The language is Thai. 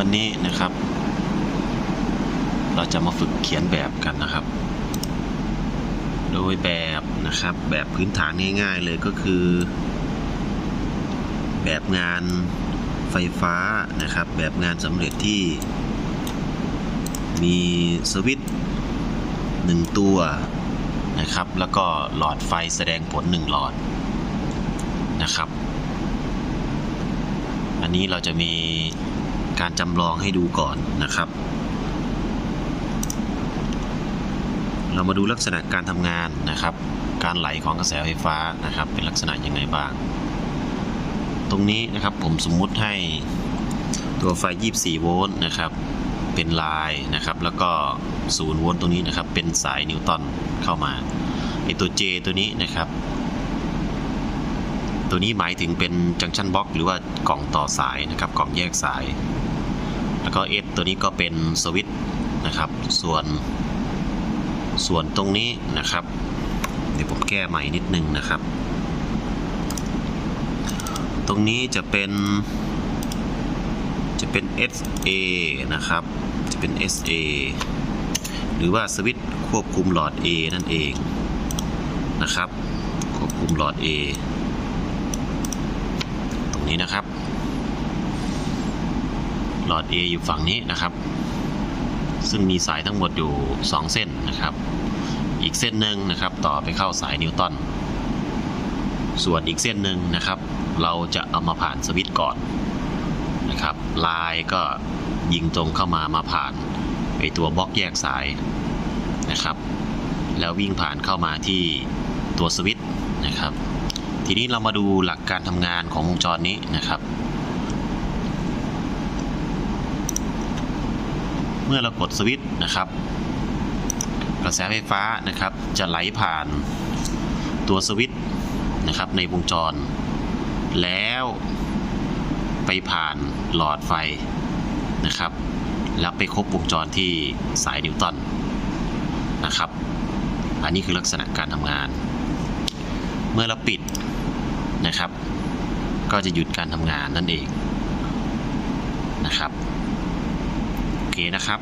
วันนี้นะครับ เราจะมาฝึกเขียนแบบกันนะครับ โดยแบบนะครับ แบบพื้นฐานง่ายๆเลยก็คือ แบบงานไฟฟ้านะครับ แบบงานสำเร็จที่ มีสวิตช์หนึ่งตัวนะครับ แล้วก็หลอดไฟแสดงผลหนึ่งหลอดนะครับ อันนี้เราจะมี การจำลองให้ดูก่อนนะครับ เรามาดูลักษณะการทำงานนะครับ การไหลของกระแสไฟฟ้านะครับ เป็นลักษณะยังไงบ้าง ตรงนี้นะครับผมสมมุติให้ตัวไฟ 24 โวลต์นะครับ เป็นลายนะครับ แล้วก็ 0 โวลต์ตรงนี้นะครับ เป็นสายนิวตันเข้ามาไอตัว J ตัวนี้นะครับตัวนี้หมายถึงเป็นจังชันบล็อกหรือว่ากล่องต่อสายนะครับกล่องแยกสาย แล้วก็ S ตัวนี้ก็เป็นสวิตช์นะครับ ส่วน ส่วนตรงนี้นะครับ เดี๋ยวผมแก้ใหม่นิดนึงนะครับ ตรงนี้จะเป็น จะเป็น SA นะครับ จะเป็น SA หรือว่าสวิตควบคุมหลอด A นั่นเองนะครับ ควบคุมหลอด A ตรงนี้นะครับ หลอด A อยู่ฝั่งนี้นะครับ ซึ่งมีสายทั้งหมดอยู่ 2 เส้นนะครับ อีกเส้นหนึ่งนะครับ ต่อไปเข้าสายนิวตันส่วนอีกเส้นหนึ่งนะครับ เราจะเอามาผ่านสวิตช์ก่อนนะครับ ลายก็ยิงตรงเข้ามามาผ่านไอตัวบล็อกแยกสายนะครับ แล้ววิ่งผ่านเข้ามาที่ตัวสวิตช์นะครับ ทีนี้เรามาดูหลักการทำงานของวงจรนี้นะครับ เมื่อเรากดสวิตช์นะครับ กระแสไฟฟ้านะครับ จะไหลผ่านตัวสวิตช์นะครับในวงจร แล้วไปผ่านหลอดไฟนะครับ แล้วไปครบวงจรที่สายนิวตันนะครับ อันนี้คือลักษณะการทำงาน เมื่อเราปิดนะครับ ก็จะหยุดการทำงานนั่นเองนะครับ เคนะครับ